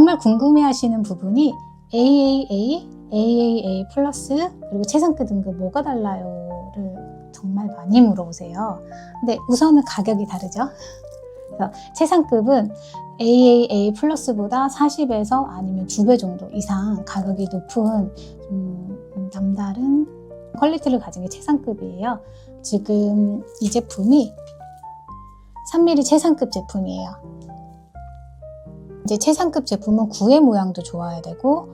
정말 궁금해 하시는 부분이 AAA, AAA 플러스, 그리고 최상급 등급 뭐가 달라요?를 정말 많이 물어보세요. 근데 우선은 가격이 다르죠. 그래서 최상급은 AAA 플러스보다 40에서 아니면 2배 정도 이상 가격이 높은 좀 남다른 퀄리티를 가진 게 최상급이에요. 지금 이 제품이 3mm 최상급 제품이에요. 이제 최상급 제품은 구의 모양도 좋아야 되고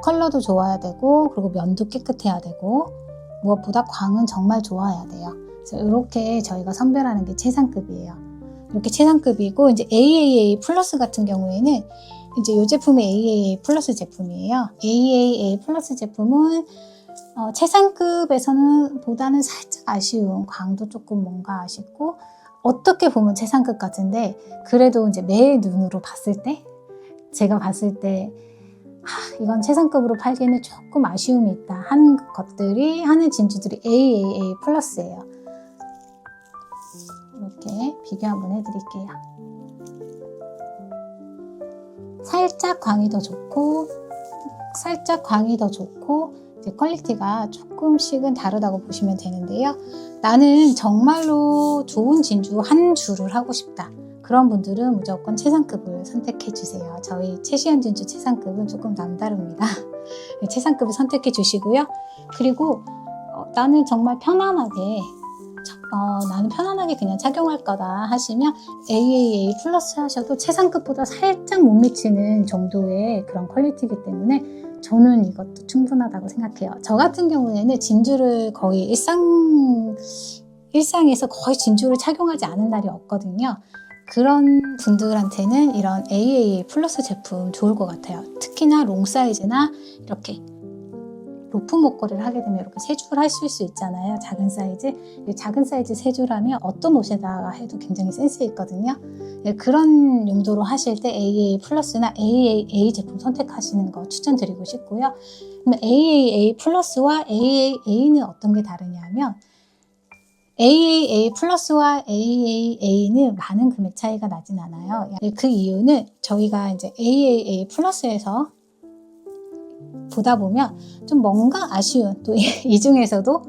컬러도 좋아야 되고 그리고 면도 깨끗해야 되고 무엇보다 광은 정말 좋아야 돼요. 그래서 이렇게 저희가 선별하는 게 최상급이에요. 이렇게 최상급이고 이제 AAA 플러스 같은 경우에는 이제 이 제품이 AAA 플러스 제품이에요. AAA 플러스 제품은 어, 최상급에서는 보다는 살짝 아쉬운 광도 조금 뭔가 아쉽고 어떻게 보면 최상급 같은데 그래도 이제 내 눈으로 봤을 때 제가 봤을 때 하, 이건 최상급으로 팔기에는 조금 아쉬움이 있다 하는 것들이 하는 진주들이 AAA 플러스예요. 이렇게 비교 한번 해드릴게요. 살짝 광이 더 좋고 살짝 광이 더 좋고 퀄리티가 조금씩은 다르다고 보시면 되는데요. 나는 정말로 좋은 진주 한 줄을 하고 싶다. 그런 분들은 무조건 최상급을 선택해 주세요. 저희 최시현 진주 최상급은 조금 남다릅니다. 최상급을 선택해 주시고요. 그리고 어, 나는 정말 편안하게 어, 나는 편안하게 그냥 착용할 거다 하시면 AAA 플러스 하셔도 최상급보다 살짝 못 미치는 정도의 그런 퀄리티이기 때문에 저는 이것도 충분하다고 생각해요. 저 같은 경우에는 진주를 거의 일상, 일상에서 거의 진주를 착용하지 않은 날이 없거든요. 그런 분들한테는 이런 AAA 플러스 제품 좋을 것 같아요. 특히나 롱 사이즈나 이렇게 로프 목걸이를 하게 되면 이렇게 세줄 하실 수 있잖아요. 작은 사이즈. 이 작은 사이즈 세 줄 하면 어떤 옷에다가 해도 굉장히 센스 있거든요. 예, 그런 용도로 하실 때 AAA 플러스나 AAA 제품 선택하시는 거 추천드리고 싶고요. 그럼 AAA 플러스와 AAA는 어떤 게 다르냐면 AAA 플러스와 AAA는 많은 금액 차이가 나진 않아요. 예, 그 이유는 저희가 이제 AAA 플러스에서 보다 보면 좀 뭔가 아쉬운 또 이 중에서도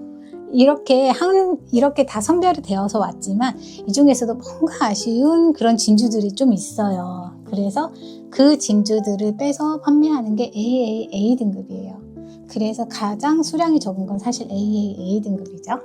이렇게 한 이렇게 다 선별이 되어서 왔지만 이 중에서도 뭔가 아쉬운 그런 진주들이 좀 있어요. 그래서 그 진주들을 빼서 판매하는 게 AAA 등급이에요. 그래서 가장 수량이 적은 건 사실 AAA 등급이죠.